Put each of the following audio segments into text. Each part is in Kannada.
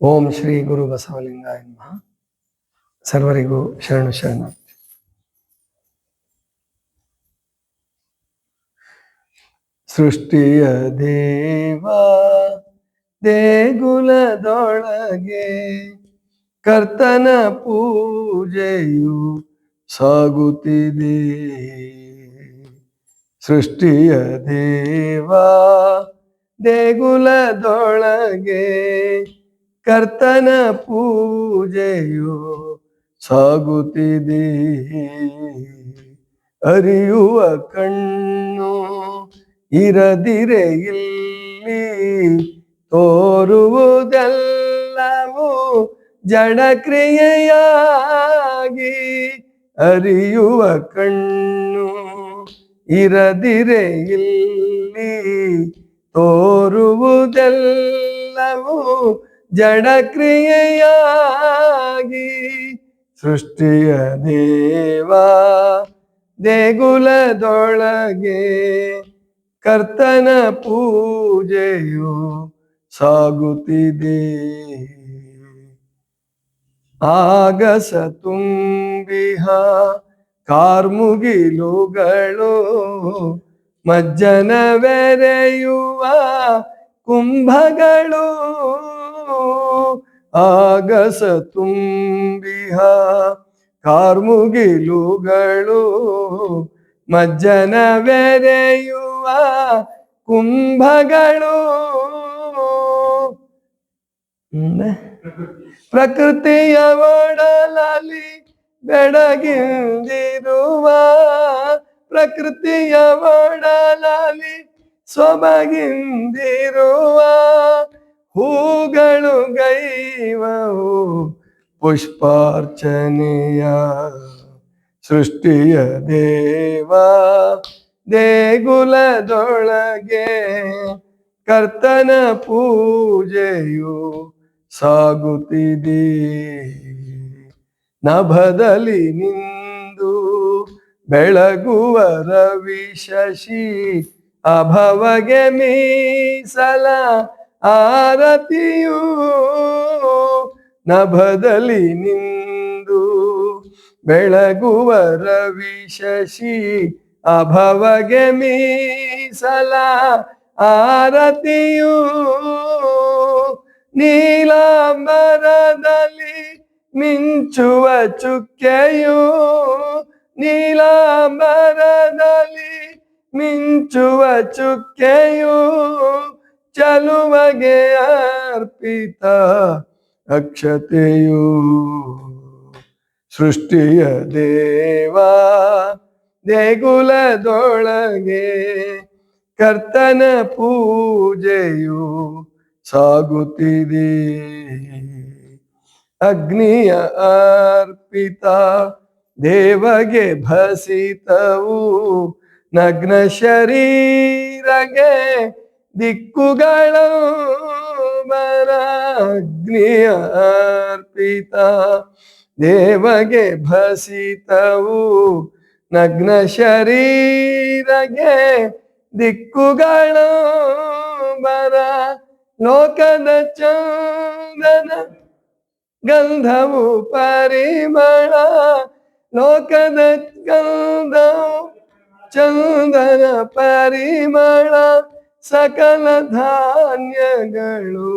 ಓಂ ಶ್ರೀ ಗುರು ಬಸವಲಿಂಗ ಎಂಬ ಸರ್ವರಿಗೂ ಶರಣು ಶರಣ ಸೃಷ್ಟಿಯ ದೇವ ದೇಗುಲದೊಳಗೆ ಕರ್ತನ ಪೂಜೆಯು ಸಾಗುತ್ತಿದೆ. ಸೃಷ್ಟಿಯ ದೇವ ದೇಗುಲದೊಳಗೆ ಕರ್ತನ ಪೂಜೆಯು ಸಾಗುತ್ತಿದೆ. ಅರಿಯುವ ಕಣ್ಣು ಇರದಿರೆ ಇಲ್ಲಿ ತೋರುವುದೆಲ್ಲವೂ ಜಡಕ್ರಿಯೆಯಾಗಿ. ಅರಿಯುವ ಕಣ್ಣು ಇರದಿರೆ ಇಲ್ಲಿ ತೋರುವುದೆಲ್ಲವೂ ಜಡ ಕ್ರಿಯೆಯಾಗಿ ಸೃಷ್ಟಿಯ ದೇವ ದೇಗುಲದೊಳಗೆ ಕರ್ತನ ಪೂಜೆಯು ಸಾಗುತ್ತಿದೆ. ಆಗಸ ತುಂಬಿಹ ಕಾರ್ಮುಗಿಲುಗಳು ಮಜ್ಜನವೆರೆಯುವ ಕುಂಭಗಳು. ಆಗಸ ತುಂಬಿಹ ಕಾರ್ಮುಗಿಲುಗಳು ಮಜ್ಜನವೆರೆಯುವ ಕುಂಭಗಳು. ಪ್ರಕೃತಿಯ ಒಡಲಲ್ಲಿ ಬೆಡಗಿಂದಿರುವ ಪ್ರಕೃತಿಯ ಒಡಲಲ್ಲಿ ಸೊಬಗಿಂದಿರುವ ಹೂಗಳು ಗೈವವು ಪುಷ್ಪಾರ್ಚನೆಯ ಸೃಷ್ಟಿಯ ದೇವ. ದೇಗುಲದೊಳಗೆ ಕರ್ತನ ಪೂಜೆಯು ಸಾಗುತ್ತಿದೆ. ನಭದಲ್ಲಿ ನಿಂದು ಬೆಳಗುವ ರವಿ ಶಶಿ, ಅಭವಗೆ ಮೀಸಲ ಆರತಿಯು ನಭದಲ್ಲಿ ನಿಂದು ಬೆಳಗುವ ರವಿ ಶಶಿ ಅಭವಗೆ ಮೀಸಲ ಆರತಿಯು ನೀಲಾಂಬರದಲ್ಲಿ ಮಿಂಚುವ ಚುಕ್ಕೆಯು ನೀಲಾಂಬರದಲ್ಲಿ ಮಿಂಚುವ ಚುಕ್ಕೆಯು ಚಲುವಗೆ ಅರ್ಪಿತ ಅಕ್ಷತೆಯು ಸೃಷ್ಟಿಯ ದೇವ ದೇಗುಲದೊಳಗೆ ಕರ್ತನ ಪೂಜೆಯು ಸಾಗುತ್ತಿದೆ ಅಗ್ನಿಯ ಅರ್ಪಿತ ದೇವಗೆ ಭಸಿತವು ನಗ್ನ ಶರೀರಗೆ ದಿಕ್ಕುಗಳು ಬರ ಅಗ್ನಿಯ ಅರ್ಪಿತ ದೇವಗೆ ಭಸಿತವು ನಗ್ನ ಶರೀರಗೆ ದಿಕ್ಕುಗಳು ಬರ ಲೋಕದ ಚಂದನ ಗಂಧವು ಪರಿಮಳ ಲೋಕದ ಗಂಧವು ಚಂದನ ಪರಿಮಳ ಸಕಲ ಧಾನ್ಯಗಳು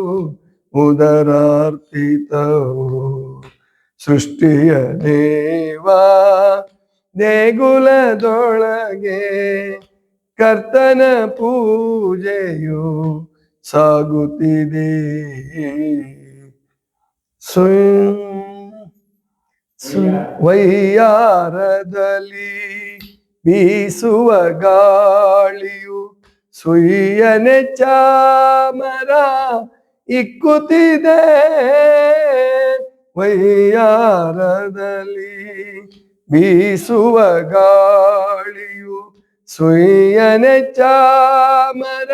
ಉದರಾರ್ಪಿತವು. ಸೃಷ್ಟಿಯ ದೇವ ದೇಗುಲದೊಳಗೆ ಕರ್ತನ ಪೂಜೆಯು ಸಾಗುತ್ತಿದೆ. ವೈಯಾರದಲ್ಲಿ ಬೀಸುವ ಗಾಳಿಯು ಸುಯ್ಯನೆ ಚಾಮರ ಇಕ್ಕುತ್ತಿದೆ ವೈಯಾರದಲ್ಲಿ ಬೀಸುವ ಗಾಳಿಯು ಸುಯ್ಯನೆ ಚಾಮರ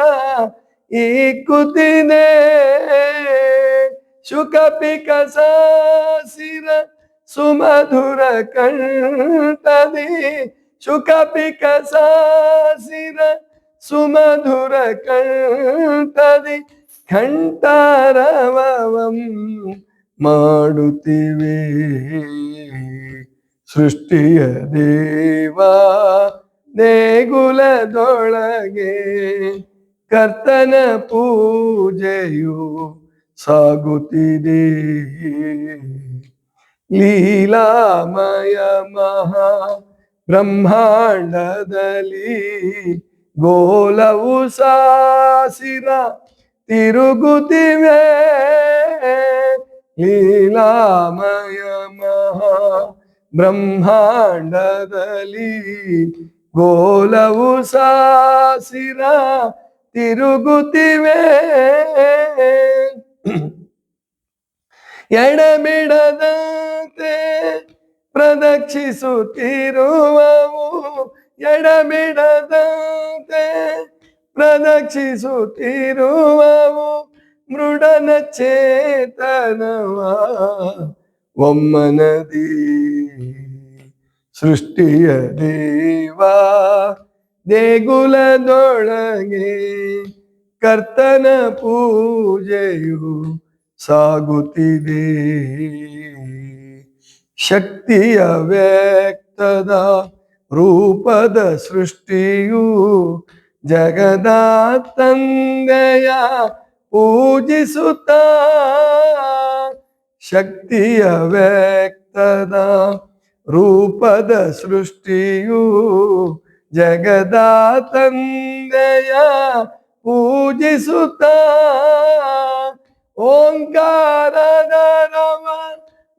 ಇಕ್ಕುತ್ತಿದೆ. ಶುಕಪಿಕ ಸಾಸಿರ ಸುಮಧುರ ಕಂಟದಿ ಶುಕ ಪಿಕ ಸಾಸಿರ ಸುಮಧುರ ಕಂಠದಿ ಕಂಠಾರವಂ ಮಾಡುತ್ತಿವೆ. ಸೃಷ್ಟಿಯ ದೇವ ದೇಗುಲದೊಳಗೆ ಕರ್ತನ ಪೂಜೆಯು ಸಾಗುತ್ತಿದೆ. ಲೀಲಾಮಯ ಮಹಾ ಬ್ರಹ್ಮಾಂಡದಲ್ಲಿ ಗೋಲವು ಸಾಸಿನ ತಿರುಗುತ್ತಿವೆ. ಲೀಲಾಮಯ ಮಹಾ ಬ್ರಹ್ಮಾಂಡದಲ್ಲಿ ಗೋಲವು ಸಾಸಿರ ತಿರುಗುತ್ತಿವೆ. ಎಡಬಿಡದಂತೆ ಪ್ರದಕ್ಷಿಸುತ್ತಿರುವವು ಎಡಬಿಡದಂತೆ ಪ್ರದಕ್ಷಿಸುತ್ತಿರುವವು ಮೃಡನ ಚೇತನವ ಒಮ್ಮನದಿ. ಸೃಷ್ಟಿಯ ದೇವ ದೇಗುಲದೊಳಗೆ ಕರ್ತನ ಪೂಜೆಯು ಸಾಗುತ್ತಿದೆ. ಶಕ್ತಿಯ ವ್ಯಕ್ತದ ರೂಪದ ಸೃಷ್ಟಿಯು ಜಗದ ತಂದೆಯ ಪೂಜಿಸುತ್ತ ಶಕ್ತಿಯ ವ್ಯಕ್ತದ ರೂಪದ ಸೃಷ್ಟಿಯು ಜಗದ ತಂದೆಯ ಪೂಜಿಸುತ್ತ ಓಂಕಾರದ ರವ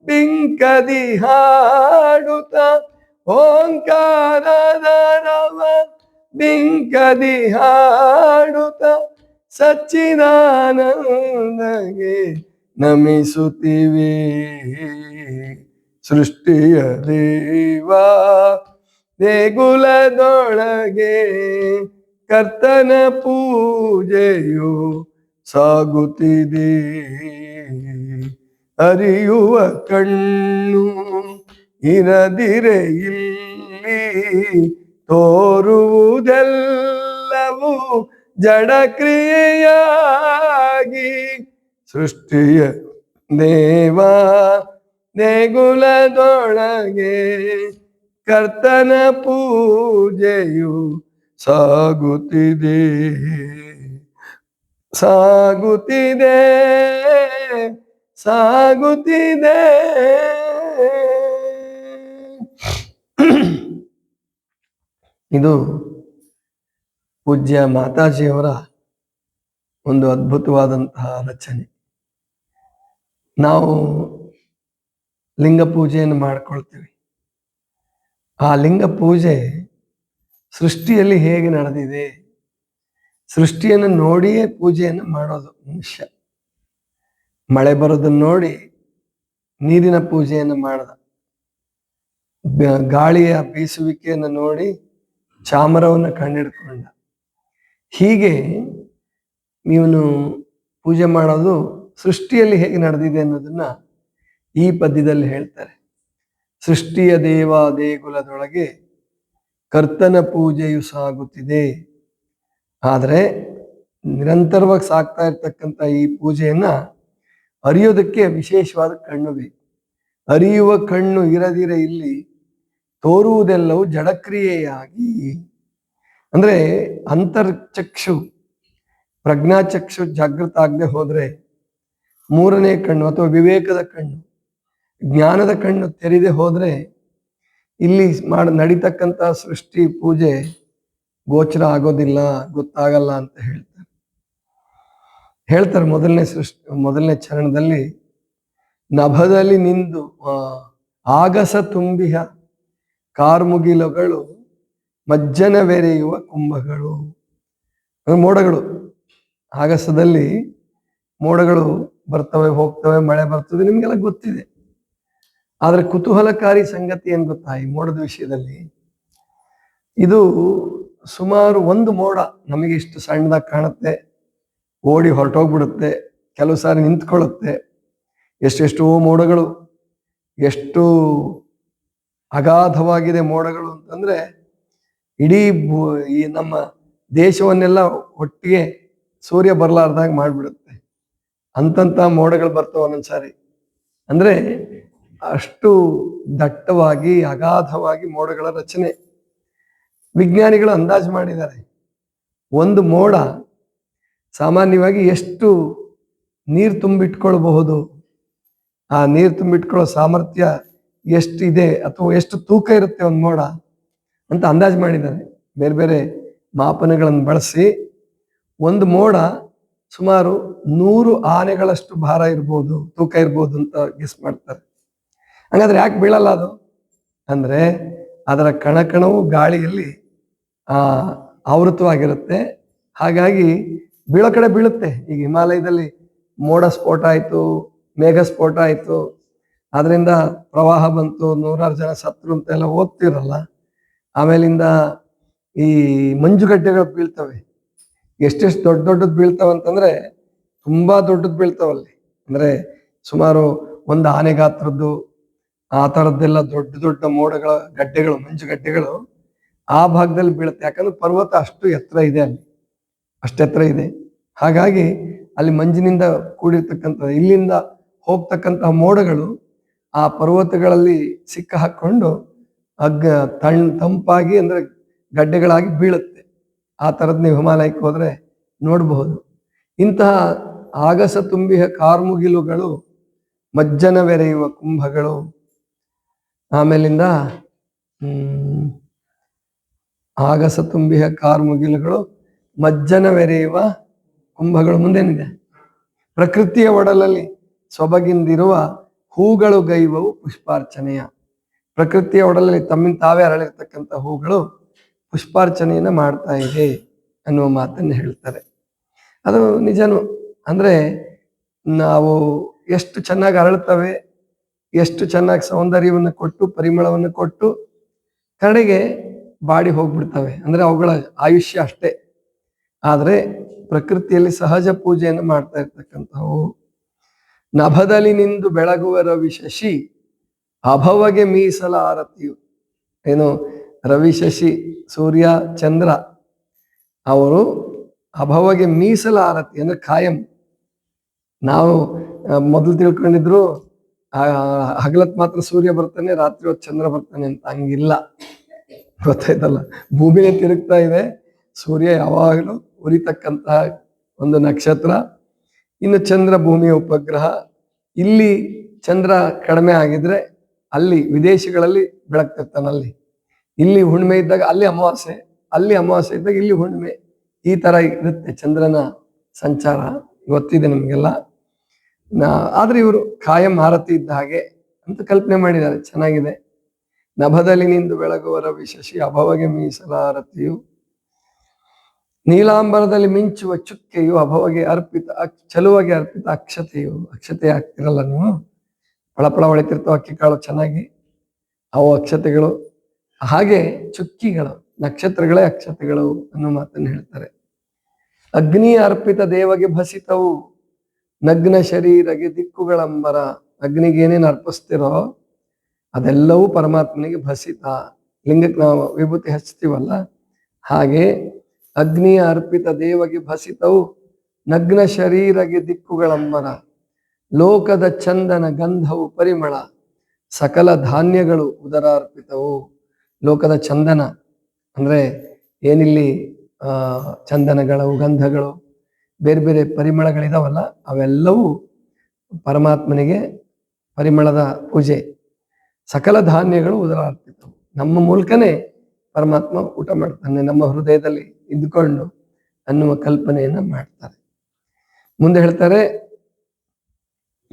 ಬಿಂಕದಿ ಹಾಡುತ್ತ ಓಂಕಾರದ ರವ ಬಿಂಕದಿ ಹಾಡುತ್ತ ಸಚ್ಚಿದಾನಂದಗೆ ನಮಿಸುತ್ತಿವೆ. ಸೃಷ್ಟಿಯ ದೇವ ದೇಗುಲದೊಳಗೆ ಕರ್ತನ ಪೂಜೆಯು ಸಾಗುತ್ತಿದೆ. ಅರಿಯುವ ಕಣ್ಣು ಇರದಿರೆ ಇಲ್ಲಿ ತೋರುವುದೆಲ್ಲವೂ ಜಡಕ್ರಿಯೆಯಾಗಿ ಸೃಷ್ಟಿಯ ದೇವ ದೇಗುಲದೊಳಗೆ ಕರ್ತನ ಪೂಜೆಯು ಸಾಗುತ್ತಿದೆ. ಸಾಗುತ್ತಿದೆ. ಸಾಗುತ್ತಿದೆ. ಇದು ಪೂಜ್ಯ ಮಾತಾಜಿಯವರ ಒಂದು ಅದ್ಭುತವಾದಂತಹ ರಚನೆ. ನಾವು ಲಿಂಗ ಪೂಜೆಯನ್ನು ಮಾಡ್ಕೊಳ್ತೀವಿ. ಆ ಲಿಂಗ ಪೂಜೆ ಸೃಷ್ಟಿಯಲ್ಲಿ ಹೇಗೆ ನಡೆದಿದೆ? ಸೃಷ್ಟಿಯನ್ನು ನೋಡಿಯೇ ಪೂಜೆಯನ್ನು ಮಾಡೋದು ಮನುಷ್ಯ. ಮಳೆ ಬರೋದನ್ನು ನೋಡಿ ನೀರಿನ ಪೂಜೆಯನ್ನು ಮಾಡಿದ. ಗಾಳಿಯ ಬೀಸುವಿಕೆಯನ್ನು ನೋಡಿ ಚಾಮರವನ್ನು ಕಂಡಿಡ್ಕೊಂಡ ಹೀಗೆ ನೀವನು ಪೂಜೆ ಮಾಡೋದು ಸೃಷ್ಟಿಯಲ್ಲಿ ಹೇಗೆ ನಡೆದಿದೆ ಅನ್ನೋದನ್ನ ಈ ಪದ್ಯದಲ್ಲಿ ಹೇಳ್ತಾರೆ. ಸೃಷ್ಟಿಯ ದೇವ ದೇಗುಲದೊಳಗೆ ಕರ್ತನ ಪೂಜೆಯು ಸಾಗುತ್ತಿದೆ. ಆದರೆ ನಿರಂತರವಾಗಿ ಸಾಗ್ತಾ ಇರ್ತಕ್ಕಂಥ ಈ ಪೂಜೆಯನ್ನ ಅರಿಯೋದಕ್ಕೆ ವಿಶೇಷವಾದ ಕಣ್ಣು ಬೇಕು. ಅರಿಯುವ ಕಣ್ಣು ಇರದಿರ ಇಲ್ಲಿ ತೋರುವುದೆಲ್ಲವೂ ಜಡಕ್ರಿಯೆಯಾಗಿ. ಅಂದ್ರೆ ಅಂತರ್ಚಕ್ಷು, ಪ್ರಜ್ಞಾಚಕ್ಷು ಜಾಗೃತ ಆಗದೆ ಹೋದ್ರೆ ಮೂರನೇ ಕಣ್ಣು ಅಥವಾ ವಿವೇಕದ ಕಣ್ಣು, ಜ್ಞಾನದ ಕಣ್ಣು ತೆರೆದೇ ಹೋದ್ರೆ ಇಲ್ಲಿ ಮಾಡ ನಡೀತಕ್ಕಂಥ ಸೃಷ್ಟಿ ಪೂಜೆ ಗೋಚರ ಆಗೋದಿಲ್ಲ, ಗೊತ್ತಾಗಲ್ಲ ಅಂತ ಹೇಳ್ತಾರೆ. ಹೇಳ್ತಾರೆ ಮೊದಲನೇ ಸೃಷ್ಟಿ, ಮೊದಲನೇ ಚರಣದಲ್ಲಿ, ನಭದಲ್ಲಿ ನಿಂದು ಆಗಸ ತುಂಬಿಹ ಕಾರ್ಮುಗಿಲುಗಳು ಮಜ್ಜನವೆರೆಯುವ ಕುಂಭಗಳು. ಅಂದ್ರೆ ಮೋಡಗಳು. ಆಗಸದಲ್ಲಿ ಮೋಡಗಳು ಬರ್ತವೆ, ಹೋಗ್ತವೆ, ಮಳೆ ಬರ್ತದೆ, ನಿಮಗೆಲ್ಲ ಗೊತ್ತಿದೆ. ಆದರೆ ಕುತೂಹಲಕಾರಿ ಸಂಗತಿ ಏನು ಗೊತ್ತಾ ಈ ಮೋಡದ ವಿಷಯದಲ್ಲಿ? ಇದು ಸುಮಾರು ಒಂದು ಮೋಡ ನಮಗೆ ಇಷ್ಟು ಸಣ್ಣದಾಗಿ ಕಾಣುತ್ತೆ. ಓಡಿ ಹೊರಟೋಗ್ಬಿಡುತ್ತೆ, ಕೆಲವು ಸಾರಿ ನಿಂತ್ಕೊಳ್ಳುತ್ತೆ. ಎಷ್ಟೆಷ್ಟೋ ಮೋಡಗಳು, ಎಷ್ಟು ಅಗಾಧವಾಗಿದೆ ಮೋಡಗಳು ಅಂತಂದ್ರೆ ಇಡೀ ಈ ನಮ್ಮ ದೇಶವನ್ನೆಲ್ಲ ಒಟ್ಟಿಗೆ ಸೂರ್ಯ ಬರಲಾರ್ದಾಗ ಮಾಡಿಬಿಡುತ್ತೆ. ಅಂತಂತ ಮೋಡಗಳು ಬರ್ತಾವ ಒಂದೊಂದ್ಸಾರಿ. ಅಂದ್ರೆ ಅಷ್ಟು ದಟ್ಟವಾಗಿ, ಅಗಾಧವಾಗಿ ಮೋಡಗಳ ರಚನೆ. ವಿಜ್ಞಾನಿಗಳು ಅಂದಾಜು ಮಾಡಿದ್ದಾರೆ. ಒಂದು ಮೋಡ ಸಾಮಾನ್ಯವಾಗಿ ಎಷ್ಟು ನೀರು ತುಂಬಿಟ್ಕೊಳ್ಬಹುದು? ಆ ನೀರು ತುಂಬಿಟ್ಕೊಳ್ಳೋ ಸಾಮರ್ಥ್ಯ ಎಷ್ಟಿದೆ ಅಥವಾ ಎಷ್ಟು ತೂಕ ಇರುತ್ತೆ ಒಂದು ಮೋಡ ಅಂತ ಅಂದಾಜು ಮಾಡಿದ್ದಾರೆ ಬೇರೆ ಬೇರೆ ಮಾಪನಗಳನ್ನು ಬಳಸಿ ಒಂದು ಮೋಡ ಸುಮಾರು ನೂರು ಆನೆಗಳಷ್ಟು ಭಾರ ಇರ್ಬೋದು, ತೂಕ ಇರ್ಬೋದು ಅಂತ ಗೆಸ್ ಮಾಡ್ತಾರೆ. ಹಂಗಾದ್ರೆ ಯಾಕೆ ಬೀಳಲ್ಲ ಅದು? ಅಂದರೆ ಅದರ ಕಣಕಣವು ಗಾಳಿಯಲ್ಲಿ ಆವೃತವಾಗಿರುತ್ತೆ. ಹಾಗಾಗಿ ಬೀಳೋ ಕಡೆ ಬೀಳುತ್ತೆ. ಈಗ ಹಿಮಾಲಯದಲ್ಲಿ ಮೋಡ ಸ್ಫೋಟ ಆಯಿತು, ಮೇಘ ಸ್ಫೋಟ ಆಯ್ತು ಅದರಿಂದ ಪ್ರವಾಹ ಬಂತು, ನೂರಾರು ಜನ ಸತ್ರು ಅಂತ ಎಲ್ಲ ಓದ್ತಿರಲ್ಲ, ಆಮೇಲಿಂದ ಈ ಮಂಜುಗಡ್ಡೆಗಳು ಬೀಳ್ತವೆ. ಎಷ್ಟೆಷ್ಟು ದೊಡ್ಡ ದೊಡ್ಡದು ಬೀಳ್ತಾವೆ ಅಂತಂದ್ರೆ ತುಂಬಾ ದೊಡ್ಡದು ಬೀಳ್ತಾವಲ್ಲಿ ಅಂದ್ರೆ ಸುಮಾರು ಒಂದು ಆನೆ ಗಾತ್ರದ್ದು ಆ ಥರದ್ದೆಲ್ಲ ದೊಡ್ಡ ದೊಡ್ಡ ಮೋಡಗಳ ಗಡ್ಡೆಗಳು, ಮಂಜುಗಡ್ಡೆಗಳು ಆ ಭಾಗದಲ್ಲಿ ಬೀಳುತ್ತೆ. ಯಾಕಂದ್ರೆ ಪರ್ವತ ಅಷ್ಟು ಎತ್ತರ ಇದೆ ಅಲ್ಲಿ. ಅಷ್ಟು ಎತ್ತರ ಇದೆ. ಹಾಗಾಗಿ ಅಲ್ಲಿ ಮಂಜಿನಿಂದ ಕೂಡಿರ್ತಕ್ಕಂಥ, ಇಲ್ಲಿಂದ ಹೋಗ್ತಕ್ಕಂತಹ ಮೋಡಗಳು ಆ ಪರ್ವತಗಳಲ್ಲಿ ಸಿಕ್ಕ ಹಾಕ್ಕೊಂಡು ಅಗ್ಗ ತಣ್ ತಂಪಾಗಿ ಅಂದರೆ ಗಡ್ಡೆಗಳಾಗಿ ಬೀಳುತ್ತೆ. ಆ ಥರದ್ದು ನೀವು ಹಿಮಾಲಯಕ್ಕೆ ಹೋದರೆ ನೋಡಬಹುದು. ಇಂತಹ ಆಗಸ ತುಂಬಿಯ ಕಾರ್ಮುಗಿಲುಗಳು ಮಜ್ಜನವೆರೆಯುವ ಕುಂಭಗಳು, ಆಮೇಲಿಂದ ಆಗಸ ತುಂಬಿಯ ಕಾರ್ಮುಗಿಲುಗಳು ಮಜ್ಜನವೆರೆಯುವ ಕುಂಭಗಳು ಮುಂದೇನಿದೆ. ಪ್ರಕೃತಿಯ ಒಡಲಲ್ಲಿ ಸೊಬಗಿಂದಿರುವ ಹೂಗಳು ಗೈವವು ಪುಷ್ಪಾರ್ಚನೆಯ. ಪ್ರಕೃತಿಯ ಒಡಲಲ್ಲಿ ತಮ್ಮಿಂದ ತಾವೇ ಅರಳಿರ್ತಕ್ಕಂಥ ಹೂಗಳು ಪುಷ್ಪಾರ್ಚನೆಯನ್ನು ಮಾಡ್ತಾ ಇದೆ ಅನ್ನುವ ಮಾತನ್ನು ಹೇಳ್ತಾರೆ. ಅದು ನಿಜನು. ಅಂದ್ರೆ ನಾವು ಎಷ್ಟು ಚೆನ್ನಾಗಿ ಅರಳುತ್ತವೆ ಎಷ್ಟು ಚೆನ್ನಾಗಿ ಸೌಂದರ್ಯವನ್ನು ಕೊಟ್ಟು, ಪರಿಮಳವನ್ನು ಕೊಟ್ಟು ಕಡೆಗೆ ಬಾಡಿ ಹೋಗ್ಬಿಡ್ತವೆ. ಅಂದ್ರೆ ಅವುಗಳ ಆಯುಷ್ಯ ಅಷ್ಟೇ. ಆದರೆ ಪ್ರಕೃತಿಯಲ್ಲಿ ಸಹಜ ಪೂಜೆಯನ್ನು ಮಾಡ್ತಾ ಇರ್ತಕ್ಕಂಥವು ನಭದಲ್ಲಿ ನಿಂದು ಬೆಳಗುವ ರವಿ ಶಶಿ ಅಭವಗೆ ಮೀಸಲ ಆರತಿಯು. ಏನು? ರವಿ ಶಶಿ, ಸೂರ್ಯ, ಚಂದ್ರ. ಅವರು ಅಭವಗೆ ಮೀಸಲ ಆರತಿ, ಅಂದ್ರೆ ಕಾಯಂ ನಾವು ಮೊದಲು ತಿಳ್ಕೊಂಡಿದ್ರು ಹಗಲತ್ ಮಾತ್ರ ಸೂರ್ಯ ಬರ್ತಾನೆ, ರಾತ್ರಿ ಹೊತ್ತು ಚಂದ್ರ ಬರ್ತಾನೆ ಅಂತ ಹಂಗಿಲ್ಲ. ಗೊತ್ತಾಯ್ತಲ್ಲ? ಭೂಮಿನೇ ತಿರುಗ್ತಾ ಇದೆ. ಸೂರ್ಯ ಯಾವಾಗಲೂ ಉರಿತಕ್ಕಂತಹ ಒಂದು ನಕ್ಷತ್ರ. ಇನ್ನು ಚಂದ್ರ ಭೂಮಿಯ ಉಪಗ್ರಹ. ಇಲ್ಲಿ ಚಂದ್ರ ಕಡಿಮೆ ಆಗಿದ್ರೆ ಅಲ್ಲಿ ವಿದೇಶಗಳಲ್ಲಿ ಬೆಳಗ್ತಿರ್ತಾನಲ್ಲಿ. ಇಲ್ಲಿ ಹುಣ್ಣಿಮೆ ಇದ್ದಾಗ ಅಲ್ಲಿ ಅಮಾವಾಸ್ಯೆ ಅಲ್ಲಿ ಅಮಾವಾಸ್ಯೆ ಇದ್ದಾಗ ಇಲ್ಲಿ ಹುಣ್ಣಿಮೆ. ಈ ತರ ಇರುತ್ತೆ ಚಂದ್ರನ ಸಂಚಾರ ಗೊತ್ತಿದೆ ನಮಗೆಲ್ಲ. ಆದ್ರೆ ಇವರು ಕಾಯಂ ಆರತಿ ಇದ್ದ ಹಾಗೆ ಅಂತ ಕಲ್ಪನೆ ಮಾಡಿದ್ದಾರೆ, ಚೆನ್ನಾಗಿದೆ. ನಭದಲ್ಲಿ ನಿಂದು ಬೆಳಗುವ ರವಿ ಶಶಿ ಅಭವಗೆ ಮೀಸಲ ಆರತಿಯು ನೀಲಾಂಬರದಲ್ಲಿ ಮಿಂಚುವ ಚುಕ್ಕೆಯು ಅಭವಗೆ ಅರ್ಪಿತ ಚಲುವಾಗಿ ಅರ್ಪಿತ ಅಕ್ಷತೆಯು ಅಕ್ಷತೆ ಆಗ್ತಿರಲ್ಲ ನೀವು? ಪಳಪಳ ಹೊಳಿತಿರ್ತಾವ ಅಕ್ಕಿ ಕಾಳು ಚೆನ್ನಾಗಿ. ಅವು ಅಕ್ಷತೆಗಳು. ಹಾಗೆ ಚುಕ್ಕಿಗಳು, ನಕ್ಷತ್ರಗಳೇ ಅಕ್ಷತೆಗಳು ಅನ್ನೋ ಮಾತನ್ನು ಹೇಳ್ತಾರೆ. ಅಗ್ನಿ ಅರ್ಪಿತ ದೇವಗೆ ಭಸಿತವು. ನಗ್ನ ಶರೀರಗೆ ದಿಕ್ಕುಗಳಂಬರ. ಅಗ್ನಿಗೆ ಏನೇನು ಅರ್ಪಿಸ್ತಿರೋ ಅದೆಲ್ಲವೂ ಪರಮಾತ್ಮನಿಗೆ ಭಸಿತ. ಲಿಂಗಕ್ಕೆ ನಾವು ವಿಭೂತಿ ಹಚ್ತೀವಲ್ಲ? ಹಾಗೆ ಅಗ್ನಿಯ ಅರ್ಪಿತ ದೇವಗೆ ಭಸಿತವು ನಗ್ನ ಶರೀರಗೆ ದಿಕ್ಕುಗಳಂಬರ. ಲೋಕದ ಚಂದನ ಗಂಧವು ಪರಿಮಳ, ಸಕಲ ಧಾನ್ಯಗಳು ಉದರಾರ್ಪಿತವು. ಲೋಕದ ಚಂದನ ಅಂದರೆ ಏನಿಲ್ಲಿ ಚಂದನಗಳು, ಗಂಧಗಳು, ಬೇರೆ ಬೇರೆ ಪರಿಮಳಗಳಿದಾವಲ್ಲ, ಅವೆಲ್ಲವೂ ಪರಮಾತ್ಮನಿಗೆ ಪರಿಮಳದ ಪೂಜೆ. ಸಕಲ ಧಾನ್ಯಗಳು ಉದರಾರ್ಪಿತವು. ನಮ್ಮ ಮೂಲಕನೇ ಪರಮಾತ್ಮ ಊಟ ಮಾಡ್ತಾನೆ, ನಮ್ಮ ಹೃದಯದಲ್ಲಿ. ಇದ್ದುಕೊಂಡು ಅನ್ನುವ ಕಲ್ಪನೆಯನ್ನ ಮಾಡ್ತಾರೆ. ಮುಂದೆ ಹೇಳ್ತಾರೆ,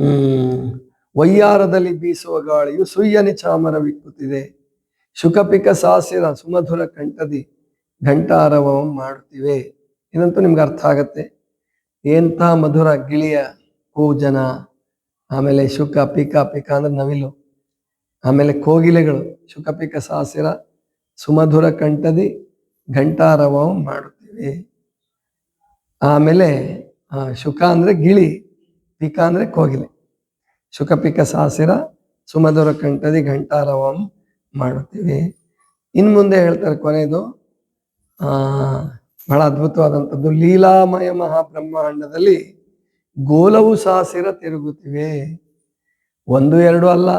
ಹ್ಮ್, ವಯ್ಯಾರದಲ್ಲಿ ಬೀಸುವ ಗಾಳಿಯು ಸುಯ್ಯನಿ ಚಾಮರ ವಿಕ್ಕುತ್ತಿದೆ ಶುಕಪಿಕ ಸಾಸಿರ ಸುಮಧುರ ಕಂಠದಿ ಘಂಟಾರವ ಮಾಡುತ್ತಿವೆ. ಇದಂತೂ ನಿಮ್ಗೆ ಅರ್ಥ ಆಗತ್ತೆ. ಎಂಥ ಮಧುರ ಗಿಳಿಯ ಕೂಜನ ಆಮೇಲೆ ಶುಕ ಪಿಕ ಪಿಕ ಅಂದ್ರೆ ನವಿಲು, ಆಮೇಲೆ ಕೋಗಿಲೆಗಳು ಶುಕ ಪಿಕ ಸಾಸಿರ ಸುಮಧುರ ಕಂಠದಿ ಘಂಟಾರವ ಮಾಡುತ್ತೀವಿ. ಆಮೇಲೆ ಶುಕ ಅಂದ್ರೆ ಗಿಳಿ, ಪಿಕ ಅಂದ್ರೆ ಕೋಗಿಲೆ. ಶುಕ, ಪಿಕ, ಸಾಸಿರ, ಸುಮಧುರ ಕಂಠದಿ ಘಂಟಾರವಂ ಮಾಡುತ್ತೀವಿ. ಇನ್ನು ಮುಂದೆ ಹೇಳ್ತಾರೆ ಕೊನೆಯದು ಬಹಳ ಅದ್ಭುತವಾದಂಥದ್ದು. ಲೀಲಾಮಯ ಮಹಾಬ್ರಹ್ಮಾಂಡದಲ್ಲಿ ಗೋಲವು ಸಾಸಿರ ತಿರುಗುತ್ತಿವೆ. ಒಂದು, ಎರಡು ಅಲ್ಲ,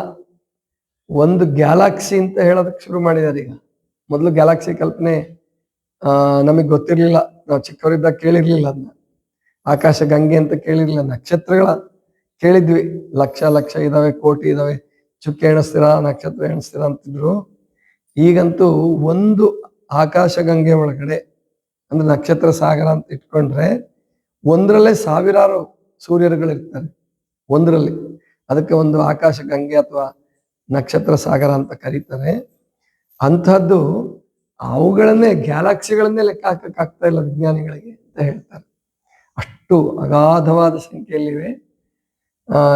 ಒಂದು ಗ್ಯಾಲಾಕ್ಸಿ ಅಂತ ಹೇಳೋದಕ್ಕೆ ಶುರು ಮಾಡಿದ್ದಾರೆ ಈಗ. ಮೊದಲು ಗ್ಯಾಲಾಕ್ಸಿ ಕಲ್ಪನೆ ನಮಗೆ ಗೊತ್ತಿರಲಿಲ್ಲ. ನಾವು ಚಿಕ್ಕವರಿದ್ದಾಗ ಕೇಳಿರ್ಲಿಲ್ಲ ಅದನ್ನ ಆಕಾಶ ಗಂಗೆ ಅಂತ ಕೇಳಿರ್ಲಿಲ್ಲ. ನಕ್ಷತ್ರಗಳ ಕೇಳಿದ್ವಿ. ಲಕ್ಷ ಲಕ್ಷ ಇದಾವೆ, ಕೋಟಿ ಇದ್ದಾವೆ ಚುಕ್ಕೆ ಎಣಿಸ್ತೀರ, ನಕ್ಷತ್ರ ಎಣಿಸ್ತೀರ ಅಂತಿದ್ರು. ಈಗಂತೂ ಒಂದು ಆಕಾಶ ಗಂಗೆ ಒಳಗಡೆ, ಅಂದ್ರೆ ನಕ್ಷತ್ರ ಸಾಗರ ಅಂತ ಇಟ್ಕೊಂಡ್ರೆ ಒಂದರಲ್ಲೇ ಸಾವಿರಾರು ಸೂರ್ಯರುಗಳಿರ್ತಾರೆ. ಒಂದರಲ್ಲಿ. ಅದಕ್ಕೆ ಒಂದು ಆಕಾಶ ಗಂಗೆ ಅಥವಾ ನಕ್ಷತ್ರ ಸಾಗರ ಅಂತ ಕರೀತಾರೆ. ಅಂಥದ್ದು ಅವುಗಳನ್ನೇ ಗ್ಯಾಲಕ್ಸಿಗಳನ್ನೇ ಲೆಕ್ಕ ಹಾಕಕ್ಕಾಗ್ತಾ ಇಲ್ಲ ವಿಜ್ಞಾನಿಗಳಿಗೆ ಅಂತ ಹೇಳ್ತಾರೆ. ಅಷ್ಟು ಅಗಾಧವಾದ ಸಂಖ್ಯೆಯಲ್ಲಿವೆ.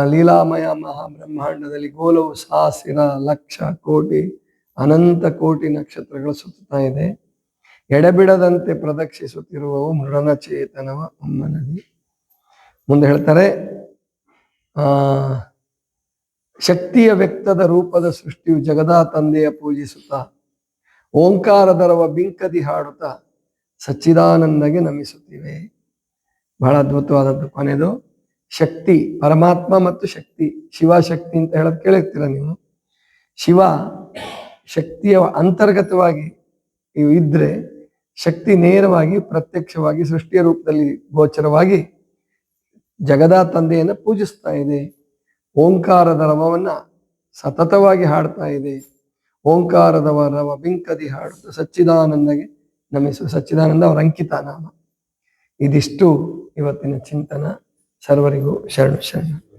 ಲೀಲಾಮಯ ಮಹಾಬ್ರಹ್ಮಾಂಡದಲ್ಲಿ ಗೋಲವು ಸಾಸಿರ ಲಕ್ಷ ಕೋಟಿ ಅನಂತ ಕೋಟಿ ನಕ್ಷತ್ರಗಳು ಸುತ್ತುತ್ತಾ ಇದೆ. ಎಡೆಬಿಡದಂತೆ ಪ್ರದಕ್ಷಿಸುತ್ತಿರುವವು ಮೃಡನ ಚೇತನವ ಅಮ್ಮನದಿ. ಮುಂದೆ ಹೇಳ್ತಾರೆ, ಆ, ಶಕ್ತಿಯ ವ್ಯಕ್ತದ ರೂಪದ ಸೃಷ್ಟಿಯು ಜಗದಾ ತಂದೆಯ ಪೂಜಿಸುತ್ತಾ ಓಂಕಾರದರವ ಬಿಂಕದಿ ಹಾಡುತ್ತಾ ಸಚ್ಚಿದಾನಂದಗೆ ನಮಿಸುತ್ತಿವೆ. ಬಹಳ ಅದ್ಭುತವಾದದ್ದು ಕೊನೆದು, ಶಕ್ತಿ, ಪರಮಾತ್ಮ ಮತ್ತು ಶಕ್ತಿ, ಶಿವ ಶಕ್ತಿ ಅಂತ ಹೇಳೋದು ಕೇಳಿರ್ತೀರ ನೀವು? ಶಿವ ಶಕ್ತಿಯ ಅಂತರ್ಗತವಾಗಿ ಇದ್ರೆ ಶಕ್ತಿ ನೇರವಾಗಿ, ಪ್ರತ್ಯಕ್ಷವಾಗಿ, ಸೃಷ್ಟಿಯ ರೂಪದಲ್ಲಿ ಗೋಚರವಾಗಿ ಜಗದಾ ತಂದೆಯನ್ನು ಪೂಜಿಸ್ತಾ ಇದೆ. ಓಂಕಾರ ರವವನ್ನ ಸತತವಾಗಿ ಹಾಡ್ತಾ ಇದೆ. ಓಂಕಾರದವ ರವ ಬಿಂಕದಿ ಹಾಡುತ್ತ ಸಚ್ಚಿದಾನಂದಗೆ ನಮಿಸು ಸಚ್ಚಿದಾನಂದ ಅವರ ಅಂಕಿತ ನಾಮ. ಇದಿಷ್ಟು ಇವತ್ತಿನ ಚಿಂತನ. ಸರ್ವರಿಗೂ ಶರಣು ಶರಣ.